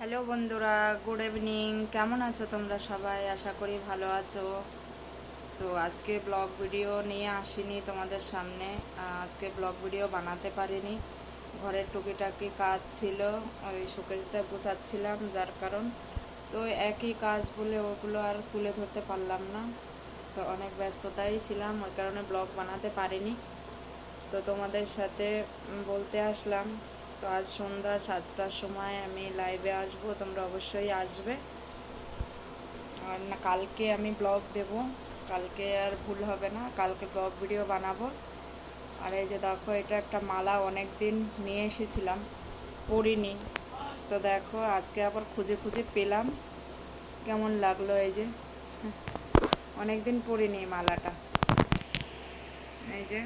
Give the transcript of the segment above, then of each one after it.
Hello বন্ধুরা good evening কেমন আছো তোমরা সবাই? আশা করি ভালো আছো। তো আজকে ব্লগ ভিডিও নিয়ে আসিনি তোমাদের সামনে। আজকে ব্লগ ভিডিও বানাতে পারিনি। ঘরের টুকিটাকি কাজ ছিল, ওই শোকেজটা গোছাচ্ছিলাম যার কারণ। তো একই কাজ বলে ওগুলো আর তুলে ধরতে পারলাম না। তো অনেক ব্যস্ততাই ছিলাম, ওই কারণে ব্লগ বানাতে পারিনি। তো তোমাদের সাথে বলতে আসলাম তো আজ সন্ধ্যা সাতটার সময় আমি লাইভে আসব, তোমরা অবশ্যই আসবে। আর না, কালকে আমি ব্লগ দেব। কালকে আর ভুল হবে না, কালকে ব্লগ ভিডিও বানাবো। আর এই যে দেখো, এটা একটা মালা অনেক দিন নিয়ে এসেছিলাম, পরিনি। তো দেখো, আজকে আবার খুঁজে খুঁজে পেলাম। কেমন লাগল এই যে? অনেক দিন পরিনি মালাটা। এই যে।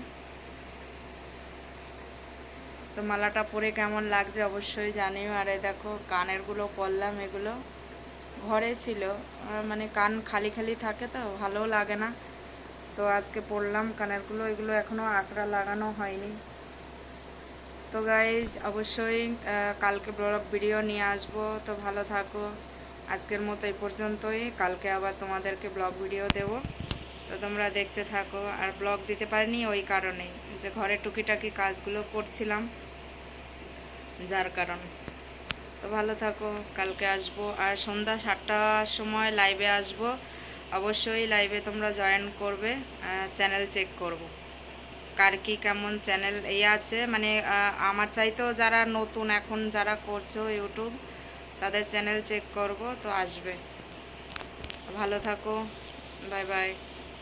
তো মালাটা পরে কেমন লাগছে অবশ্যই জানিও। আর এই দেখো, কানেরগুলো পরলাম, এগুলো ঘরে ছিল। মানে কান খালি খালি থাকে তো ভালো লাগে না। তো আজকে পরলাম কানেরগুলো, এগুলো এখনও আঁকড়া লাগানো হয়নি। তো গাইজ অবশ্যই কালকে ব্লগ ভিডিও নিয়ে আসব। তো ভালো থাকো। আজকের মতো এই পর্যন্তই। কালকে আবার তোমাদেরকে ব্লগ ভিডিও দেবো। তো তোমরা দেখতে থাকো, আর ব্লগ দিতে পারিনি ওই কারণেই। যে ঘরে টুকিটাকি কাজগুলো করছিলাম, যার কারণ। তো ভালো থাকো, কালকে আসব, আর সন্ধ্যা সাতটার সময় লাইভে আসব। অবশ্যই লাইভে তোমরা জয়েন করবে চ্যানেল চেক করব। কার কি কেমন চ্যানেল এই আছে মানে আমার চাইতেও যারা নতুন এখন যারা করছ ইউটিউব, তাদের চ্যানেল চেক করব, তো আসবে। ভালো থাকো বাই বাই